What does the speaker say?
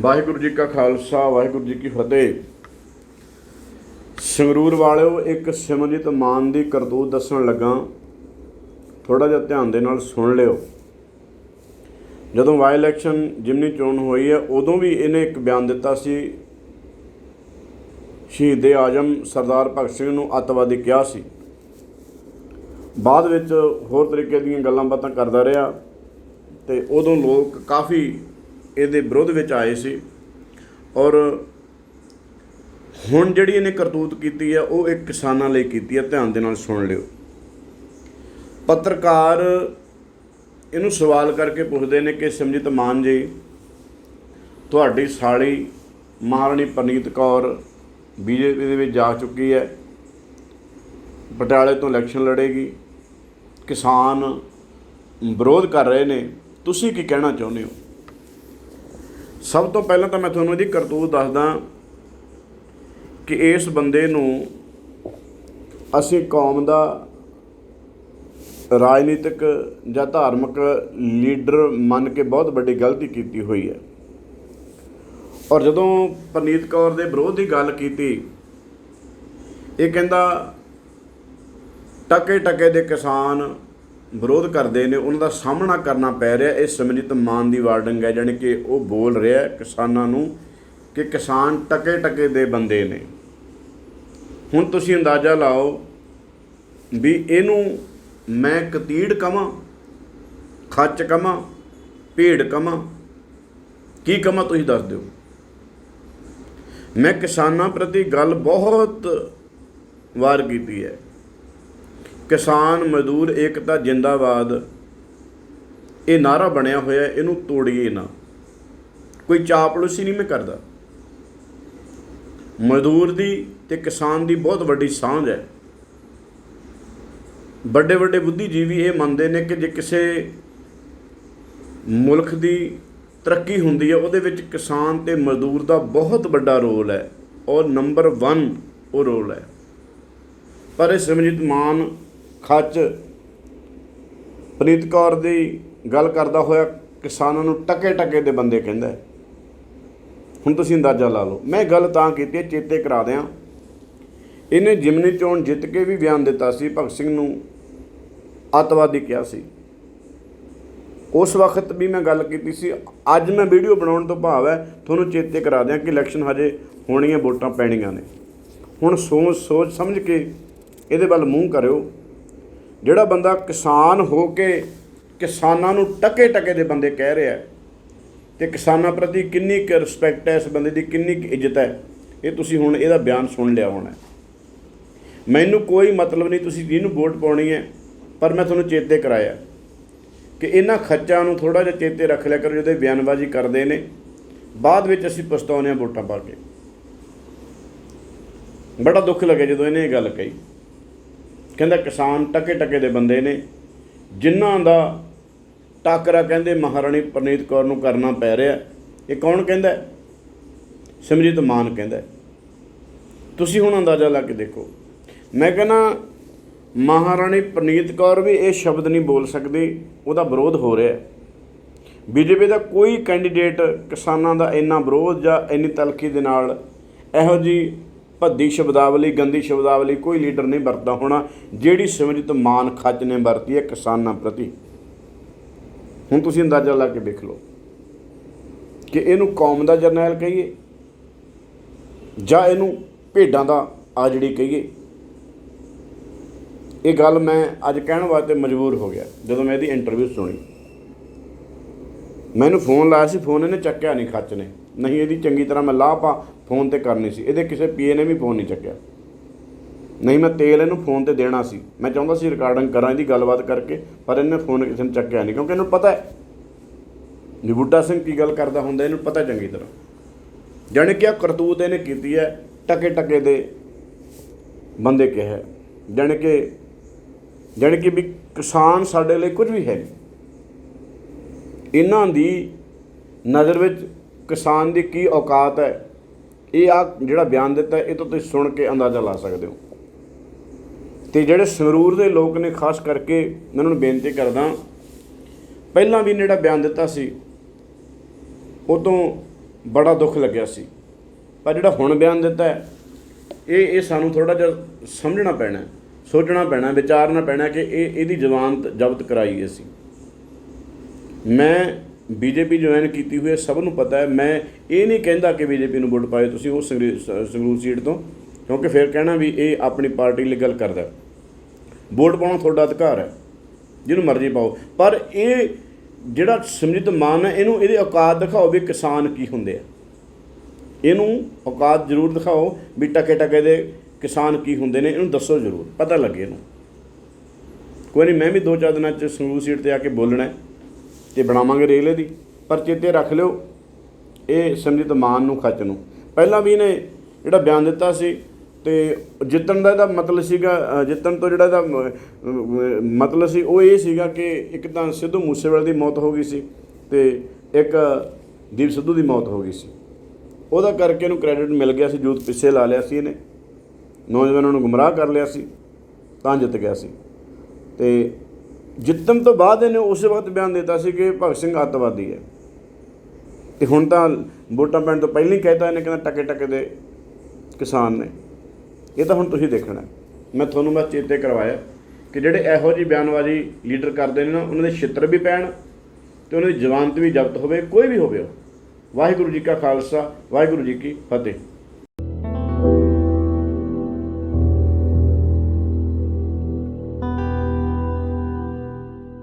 ਵਾਹਿਗੁਰੂ ਜੀ ਕਾ ਖਾਲਸਾ, ਵਾਹਿਗੁਰੂ ਜੀ ਕੀ ਫਤਿਹ। ਸੰਗਰੂਰ ਵਾਲਿਓ, ਇੱਕ ਸਿਮਰਜੀਤ ਮਾਨ ਦੀ ਕਰਤੂਤ ਦੱਸਣ ਲੱਗਾ। ਥੋੜਾ ਜਿਹਾ ਧਿਆਨ ਦੇ ਨਾਲ ਸੁਣ ਲਿਓ। ਜਦੋਂ ਵਾਈ ਇਲੈਕਸ਼ਨ ਜਿਮਨੀ ਚੋਣ ਹੋਈ ਹੈ, ਉਦੋਂ ਵੀ ਇਹਨੇ ਇੱਕ ਬਿਆਨ ਦਿੱਤਾ ਸੀ। ਸ਼ਹੀਦ ਆਜਮ ਸਰਦਾਰ ਭਗਤ ਸਿੰਘ ਨੂੰ ਅੱਤਵਾਦੀ ਕਿਹਾ ਸੀ। ਬਾਅਦ ਵਿੱਚ ਹੋਰ ਤਰੀਕੇ ਦੀਆਂ ਗੱਲਾਂ ਬਾਤਾਂ ਕਰਦਾ ਰਿਹਾ ਤੇ ਉਦੋਂ ਲੋਕ ਕਾਫੀ ਇਹਦੇ ਵਿਰੋਧ ਵਿੱਚ ਆਏ ਸੀ ਔਰ ਹੁਣ ਜਿਹੜੀ ਇਹਨੇ ਕਰਤੂਤ ਕੀਤੀ ਹੈ, ਉਹ ਇੱਕ ਕਿਸਾਨਾਂ ਲਈ ਕੀਤੀ ਹੈ, ਧਿਆਨ ਦੇ ਨਾਲ ਸੁਣ ਲਿਓ। ਪੱਤਰਕਾਰ ਇਹਨੂੰ ਸਵਾਲ ਕਰਕੇ ਪੁੱਛਦੇ ਨੇ ਕਿ ਸਿਮਰਜੀਤ ਮਾਨ ਜੀ, ਤੁਹਾਡੀ ਸਾਲੀ ਮਹਾਰਾਣੀ ਪਰਨੀਤ ਕੌਰ ਬੀਜੇਪੀ ਦੇ ਵਿੱਚ ਜਾ ਚੁੱਕੀ ਹੈ, ਪਟਿਆਲੇ ਤੋਂ ਇਲੈਕਸ਼ਨ ਲੜੇਗੀ, ਕਿਸਾਨ ਵਿਰੋਧ ਕਰ ਰਹੇ ਨੇ। ਤੁਸੀਂ ਕੀ ਕਹਿਣਾ ਚਾਹੁੰਦੇ ਹੋ? ਸਭ ਤੋਂ ਪਹਿਲਾਂ ਤਾਂ ਮੈਂ ਤੁਹਾਨੂੰ ਇਹਦੀ ਕਰਤੂਤ ਦੱਸਦਾ ਕਿ ਇਸ ਬੰਦੇ ਨੂੰ ਅਸੀਂ ਕੌਮ ਦਾ ਰਾਜਨੀਤਿਕ ਜਾਂ ਧਾਰਮਿਕ ਲੀਡਰ ਮੰਨ ਕੇ ਬਹੁਤ ਵੱਡੀ ਗਲਤੀ ਕੀਤੀ ਹੋਈ ਹੈ। ਔਰ ਜਦੋਂ ਪਰਨੀਤ ਕੌਰ ਦੇ ਵਿਰੋਧ ਦੀ ਗੱਲ ਕੀਤੀ, ਇਹ ਕਹਿੰਦਾ ਟਕੇ ਟਕੇ ਦੇ ਕਿਸਾਨ ਵਿਰੋਧ ਕਰਦੇ ਨੇ, ਉਹਨਾਂ ਦਾ ਸਾਹਮਣਾ ਕਰਨਾ ਪੈ ਰਿਹਾ। ਇਹ ਸਿਮਰਜੀਤ ਮਾਨ ਦੀ ਵਾਰਡਿੰਗ ਹੈ, ਜਾਣੀ ਕਿ ਉਹ ਬੋਲ ਰਿਹਾ ਕਿਸਾਨਾਂ ਨੂੰ ਕਿ ਕਿਸਾਨ ਟਕੇ ਟਕੇ ਦੇ ਬੰਦੇ ਨੇ। ਹੁਣ ਤੁਸੀਂ ਅੰਦਾਜ਼ਾ ਲਾਓ ਵੀ ਇਹਨੂੰ ਮੈਂ ਕਤੀੜ ਕਵਾਂ, ਖੱਚ ਕਵਾਂ, ਭੇਡ ਕਵਾਂ, ਕੀ ਕਵਾਂ ਤੁਸੀਂ ਦੱਸ ਦਿਓ। ਮੈਂ ਕਿਸਾਨਾਂ ਪ੍ਰਤੀ ਗੱਲ ਬਹੁਤ ਵਾਰ ਕੀਤੀ ਹੈ। ਕਿਸਾਨ, ਮਜ਼ਦੂਰ, ਏਕਤਾ, ਜਿੰਦਾਬਾਦ। ਇਹ ਨਾਰਾ ਬਣਿਆ ਹੋਇਆ, ਇਹਨੂੰ ਤੋੜੀਏ ਨਾ। ਕੋਈ ਚਾਪਲੂਸੀ ਨਹੀਂ ਮੈਂ ਕਰਦਾ। ਮਜ਼ਦੂਰ ਦੀ ਤੇ ਕਿਸਾਨ ਦੀ ਬਹੁਤ ਵੱਡੀ ਸਾਂਝ ਹੈ। ਵੱਡੇ ਵੱਡੇ ਬੁੱਧੀਜੀਵੀ ਇਹ ਮੰਨਦੇ ਨੇ ਕਿ ਜੇ ਕਿਸੇ ਮੁਲਕ ਦੀ ਤਰੱਕੀ ਹੁੰਦੀ ਹੈ, ਉਹਦੇ ਵਿੱਚ ਕਿਸਾਨ ਤੇ ਮਜ਼ਦੂਰ ਦਾ ਬਹੁਤ ਵੱਡਾ ਰੋਲ ਹੈ। ਔਰ ਨੰਬਰ 1 ਉਹ ਰੋਲ ਹੈ। ਪਰ ਇਹ ਸਿਮਰਜੀਤ ਮਾਨ ਖੱਚ। ਪ੍ਰੀਤ ਕੌਰ ਦੀ ਗੱਲ ਕਰਦਾ ਹੋਇਆ ਕਿਸਾਨਾਂ ਨੂੰ ਟਕੇ ਟਕੇ ਦੇ ਬੰਦੇ ਕਹਿੰਦਾ ਹੁਣ ਤੁਸੀਂ ਅੰਦਾਜ਼ਾ ਲਾ ਲਓ। ਮੈਂ ਗੱਲ ਤਾਂ ਕੀਤੀ ਚੇਤੇ ਕਰਾ ਦਿਆਂ। ਇਹਨੇ ਜਿਮਨੀ ਚੋਣ ਜਿੱਤ ਕੇ ਵੀ ਬਿਆਨ ਦਿੱਤਾ ਸੀ, ਭਗਤ ਸਿੰਘ ਨੂੰ ਅੱਤਵਾਦੀ ਕਿਹਾ ਸੀ। ਉਸ ਵਕਤ ਵੀ ਮੈਂ ਗੱਲ ਕੀਤੀ ਸੀ। ਅੱਜ ਮੈਂ ਵੀਡੀਓ ਬਣਾਉਣ ਤੋਂ ਭਾਵ ਹੈ, ਤੁਹਾਨੂੰ ਚੇਤੇ ਕਰਾ ਦਿਆਂ ਕਿ ਇਲੈਕਸ਼ਨ ਹਜੇ ਹੋਣੀਆਂ ਵੋਟਾਂ ਪੈਣੀਆਂ ਨੇ। ਹੁਣ ਸੋਚ ਸੋਚ ਸਮਝ ਕੇ ਇਹਦੇ ਵੱਲ ਮੂੰਹ ਕਰਿਓ। ਜਿਹੜਾ ਬੰਦਾ ਕਿਸਾਨ ਹੋ ਕੇ ਕਿਸਾਨਾਂ ਨੂੰ ਟਕੇ ਟਕੇ ਦੇ ਬੰਦੇ ਕਹਿ ਰਿਹਾ ਹੈ ਤੇ ਕਿਸਾਨਾਂ ਪ੍ਰਤੀ ਕਿੰਨੀ ਕੁ ਰਿਸਪੈਕਟ ਹੈ ਇਸ ਬੰਦੇ ਦੀ, ਕਿੰਨੀ ਕੁ ਇੱਜ਼ਤ ਹੈ, ਇਹ ਤੁਸੀਂ ਹੁਣ ਇਹਦਾ ਬਿਆਨ ਸੁਣ ਲਿਆ ਹੋਣਾ ਮੈਨੂੰ ਕੋਈ ਮਤਲਬ ਨਹੀਂ, ਤੁਸੀਂ ਜਿਹਨੂੰ ਵੋਟ ਪਾਉਣੀ ਹੈ, ਪਰ ਮੈਂ ਤੁਹਾਨੂੰ ਚੇਤੇ ਕਰਾਇਆ ਕਿ ਇਹਨਾਂ ਖੱਚਾਂ ਨੂੰ ਥੋੜਾ ਜਿਹਾ ਚੇਤੇ ਰੱਖ ਲਿਆ ਕਰੋ ਜਦੋਂ ਇਹ ਬਿਆਨਬਾਜ਼ੀ ਕਰਦੇ ਨੇ। ਬਾਅਦ ਵਿੱਚ ਅਸੀਂ ਪਛਤਾਉਂਦੇ ਹਾਂ ਵੋਟਾਂ ਪਾ ਕੇ। ਬੜਾ ਦੁੱਖ ਲੱਗਿਆ ਜਦੋਂ ਇਹਨੇ ਇਹ ਗੱਲ ਕਹੀ। ਕਹਿੰਦਾ ਕਿਸਾਨ ਟਕੇ ਟਕੇ ਦੇ ਬੰਦੇ ਨੇ, ਜਿਨ੍ਹਾਂ ਦਾ ਟਾਕਰਾ ਕਹਿੰਦੇ ਮਹਾਰਾਣੀ ਪ੍ਰਨੀਤ ਕੌਰ ਨੂੰ ਕਰਨਾ ਪੈ ਰਿਹਾ, ਇਹ ਕੌਣ ਕਹਿੰਦਾ? ਸਿਮਰਜੀਤ ਮਾਨ ਕਹਿੰਦਾ। ਤੁਸੀਂ ਹੁਣ ਅੰਦਾਜ਼ਾ ਲਾ ਕੇ ਦੇਖੋ। ਮੈਂ ਕਹਿੰਦਾ, ਮਹਾਰਾਣੀ ਪ੍ਰਨੀਤ ਕੌਰ ਵੀ ਇਹ ਸ਼ਬਦ ਨਹੀਂ ਬੋਲ ਸਕਦੀ, ਉਹਦਾ ਵਿਰੋਧ ਹੋ ਰਿਹਾ। ਹੈ ਬੀਜੇਪੀ ਦਾ ਕੋਈ ਕੈਂਡੀਡੇਟ ਕਿਸਾਨਾਂ ਦਾ ਇੰਨਾ ਵਿਰੋਧ ਜਾਂ ਇੰਨੀ ਤਲਖੀ ਦੇ ਨਾਲ ਇਹੋ ਜੀ ਭੱਦੀ ਸ਼ਬਦਾਵਲੀ, ਗੰਦੀ ਸ਼ਬਦਾਵਲੀ, ਕੋਈ ਲੀਡਰ ਨਹੀਂ ਵਰਤਦਾ ਹੋਣਾ। ਜਿਹੜੀ ਸਿਮਰਜੀਤ ਮਾਨ ਖੱਚ ਨੇ ਵਰਤੀ ਹੈ ਕਿਸਾਨਾਂ ਪ੍ਰਤੀ। ਹੁਣ ਤੁਸੀਂ ਅੰਦਾਜ਼ਾ ਲਾ ਕੇ ਦੇਖ ਲਓ ਕਿ ਇਹਨੂੰ ਕੌਮ ਦਾ ਜਰਨੈਲ ਕਹੀਏ ਜਾਂ ਇਹਨੂੰ ਭੇਡਾਂ ਦਾ ਆਜੜੀ ਕਹੀਏ। ਇਹ ਗੱਲ ਮੈਂ ਅੱਜ ਕਹਿਣ ਵਾਸਤੇ ਮਜਬੂਰ ਹੋ ਗਿਆ, ਜਦੋਂ ਮੈਂ ਇਹਦੀ ਇੰਟਰਵਿਊ ਸੁਣੀ। ਮੈਨੂੰ ਫੋਨ ਲਾਇਆ ਸੀ, ਫੋਨ ਇਹਨੇ ਚੱਕਿਆ ਨਹੀਂ ਖੱਚ ਨੇ। ਨਹੀਂ, ਇਹਦੀ ਚੰਗੀ ਤਰ੍ਹਾਂ ਮੈਂ ਲਾਹ ਪਾ, ਫੋਨ ਤੇ ਕਰਨੀ ਸੀ। ਇਹਦੇ ਕਿਸੇ ਪੀਏ ਨੇ ਵੀ ਫੋਨ ਨਹੀਂ ਚੱਕਿਆ। ਨਹੀਂ, ਮੈਂ ਤੇਲ ਇਹਨੂੰ ਫੋਨ ਤੇ ਦੇਣਾ ਸੀ। ਮੈਂ ਚਾਹੁੰਦਾ ਸੀ ਰਿਕਾਰਡਿੰਗ ਕਰਾਂ ਇਹਦੀ ਗੱਲਬਾਤ ਕਰਕੇ, ਪਰ ਇਹਨੇ ਫੋਨ ਕਿਸੇ ਨੇ ਚੱਕਿਆ ਨਹੀਂ, ਕਿਉਂਕਿ ਇਹਨੂੰ ਪਤਾ ਹੈ। ਵੀ ਸਿੰਘ ਕੀ ਗੱਲ ਕਰਦਾ ਹੁੰਦਾ, ਇਹਨੂੰ ਪਤਾ ਚੰਗੀ ਤਰ੍ਹਾਂ। ਜਾਣੀ ਕਿ ਆ ਕਰਤੂਤ ਇਹਨੇ ਕੀਤੀ ਹੈ ਟਕੇ ਟਕੇ ਦੇ ਬੰਦੇ ਕਿਹਾ ਜਾਣੀ ਕਿ ਜਾਣੀ ਕਿ ਵੀ ਕਿਸਾਨ ਸਾਡੇ ਲਈ ਕੁਝ ਵੀ ਹੈ ਨਹੀਂ। ਇਹਨਾਂ ਦੀ ਨਜ਼ਰ ਵਿੱਚ ਕਿਸਾਨ ਦੀ ਕੀ ਔਕਾਤ ਹੈ? ਇਹ ਆ ਜਿਹੜਾ ਬਿਆਨ ਦਿੱਤਾ ਇਹ ਤੋਂ ਤੁਸੀਂ ਸੁਣ ਕੇ ਅੰਦਾਜ਼ਾ ਲਾ ਸਕਦੇ ਹੋ। ਤੇ ਜਿਹੜੇ ਸੰਗਰੂਰ ਦੇ ਲੋਕ ਨੇ, ਖਾਸ ਕਰਕੇ ਮੈਂ ਉਹਨਾਂ ਨੂੰ ਬੇਨਤੀ ਕਰਦਾ, ਪਹਿਲਾਂ ਵੀ ਜਿਹੜਾ ਬਿਆਨ ਦਿੱਤਾ ਸੀ, ਉਹ ਤੋਂ ਬੜਾ ਦੁੱਖ ਲੱਗਿਆ ਸੀ। ਪਰ ਜਿਹੜਾ ਹੁਣ ਬਿਆਨ ਦਿੱਤਾ ਇਹ ਇਹ ਸਾਨੂੰ ਥੋੜਾ ਜਿਹਾ ਸਮਝਣਾ ਪੈਣਾ ਸੋਚਣਾ ਪੈਣਾ ਵਿਚਾਰਨਾ ਪੈਣਾ ਕਿ ਇਹ, ਇਹਦੀ ਜ਼ਮਾਨਤ ਜ਼ਬਤ ਕਰਾਈ ਅਸੀਂ ਮੈਂ ਬੀਜੇਪੀ ਜੁਆਇਨ ਕੀਤੀ ਹੋਈ ਹੈ, ਸਭ ਨੂੰ ਪਤਾ ਹੈ। ਮੈਂ ਇਹ ਨਹੀਂ ਕਹਿੰਦਾ ਕਿ ਬੀਜੇਪੀ ਨੂੰ ਵੋਟ ਪਾਇਓ ਤੁਸੀਂ ਉਹ ਸੰਗਰੀ- ਸੰਗਰੂਰ ਸੀਟ ਤੋਂ, ਕਿਉਂਕਿ ਫਿਰ ਕਹਿਣਾ ਵੀ ਇਹ ਆਪਣੀ ਪਾਰਟੀ ਲਈ ਗੱਲ ਕਰਦਾ ਵੋਟ ਪਾਉਣਾ ਤੁਹਾਡਾ ਅਧਿਕਾਰ ਹੈ, ਜਿਹਨੂੰ ਮਰਜ਼ੀ ਪਾਓ। ਪਰ ਇਹ ਜਿਹੜਾ ਸਿਮਰਜੀਤ ਮਾਨ ਹੈ, ਇਹਨੂੰ ਇਹਦੇ ਔਕਾਤ ਦਿਖਾਓ ਵੀ ਕਿਸਾਨ ਕੀ ਹੁੰਦੇ ਆ। ਇਹਨੂੰ ਔਕਾਤ ਜ਼ਰੂਰ ਦਿਖਾਓ ਵੀ ਟਕੇ ਟਕੇ ਦੇ ਕਿਸਾਨ ਕੀ ਹੁੰਦੇ ਨੇ, ਇਹਨੂੰ ਦੱਸੋ ਜ਼ਰੂਰ, ਪਤਾ ਲੱਗੇ ਇਹਨੂੰ। ਕੋਈ ਨਹੀਂ, ਮੈਂ ਵੀ ਦੋ ਚਾਰ ਦਿਨਾਂ ਚ ਸੰਗਰੂਰ ਸੀਟ ਤੇ ਆ ਕੇ ਬੋਲਣਾ ਹੈ। ਤੇ ਬਣਾਵਾਂਗੇ ਰੇਲ ਦੀ ਪਰ ਚੇਤੇ ਰੱਖ ਲਿਓ। ਇਹ ਸਿਮਰਜੀਤ ਮਾਨ ਨੂੰ ਖੱਚ ਨੂੰ। ਪਹਿਲਾਂ ਵੀ ਇਹਨੇ ਜਿਹੜਾ ਬਿਆਨ ਦਿੱਤਾ ਸੀ ਤੇ ਜਿੱਤਣ ਦਾ ਇਹਦਾ ਮਤਲਬ ਸੀਗਾ ਜਿੱਤਣ ਤੋਂ ਜਿਹੜਾ ਇਹਦਾ ਮਤਲਬ ਸੀ, ਉਹ ਇਹ ਸੀਗਾ ਕਿ ਇੱਕ ਤਾਂ ਸਿੱਧੂ ਮੂਸੇਵਾਲੇ ਦੀ ਮੌਤ ਹੋ ਗਈ ਸੀ ਤੇ ਇੱਕ ਦੀਪ ਸਿੱਧੂ ਦੀ ਮੌਤ ਹੋ ਗਈ ਸੀ। ਉਹਦਾ ਕਰਕੇ ਇਹਨੂੰ ਕ੍ਰੈਡਿਟ ਮਿਲ ਗਿਆ ਸੀ, ਜੂਤ ਪਿੱਛੇ ਲਾ ਲਿਆ ਸੀ ਇਹਨੇ। ਨੌਜਵਾਨਾਂ ਨੂੰ ਗੁੰਮਰਾਹ ਕਰ ਲਿਆ ਸੀ, ਤਾਂ ਜਿੱਤ ਗਿਆ ਸੀ। ਤੇ ਜਿੱਤਣ ਤੋਂ ਬਾਅਦ ਇਹਨੇ ਉਸੇ ਵਕਤ ਬਿਆਨ ਦਿੱਤਾ ਸੀ ਕਿ ਭਗਤ ਸਿੰਘ ਅੱਤਵਾਦੀ ਹੈ। ਤੇ ਹੁਣ ਤਾਂ ਵੋਟਾਂ ਪੈਣ ਤੋਂ ਪਹਿਲਾਂ ਹੀ ਕਹਿਤਾ ਇਹਨੇ ਕਹਿੰਦਾ ਟਕੇ ਟਕੇ ਦੇ ਕਿਸਾਨ ਨੇ। ਇਹ ਤਾਂ ਹੁਣ ਤੁਸੀਂ ਦੇਖਣਾ। ਮੈਂ ਤੁਹਾਨੂੰ ਬਸ ਚੇਤੇ ਕਰਵਾਇਆ ਕਿ ਜਿਹੜੇ ਇਹੋ ਜਿਹੀ ਬਿਆਨਬਾਜ਼ੀ ਲੀਡਰ ਕਰਦੇ ਨੇ ਨਾ, ਉਹਨਾਂ ਦੇ ਛਿੱਤਰ ਵੀ ਪੈਣ ਤੇ ਉਹਨਾਂ ਦੀ ਜ਼ਮਾਨਤ ਵੀ ਜ਼ਬਤ ਹੋਵੇ, ਕੋਈ ਵੀ ਹੋਵੇ ਉਹ। ਵਾਹਿਗੁਰੂ ਜੀ ਕਾ ਖਾਲਸਾ, ਵਾਹਿਗੁਰੂ ਜੀ ਕੀ ਫਤਿਹ।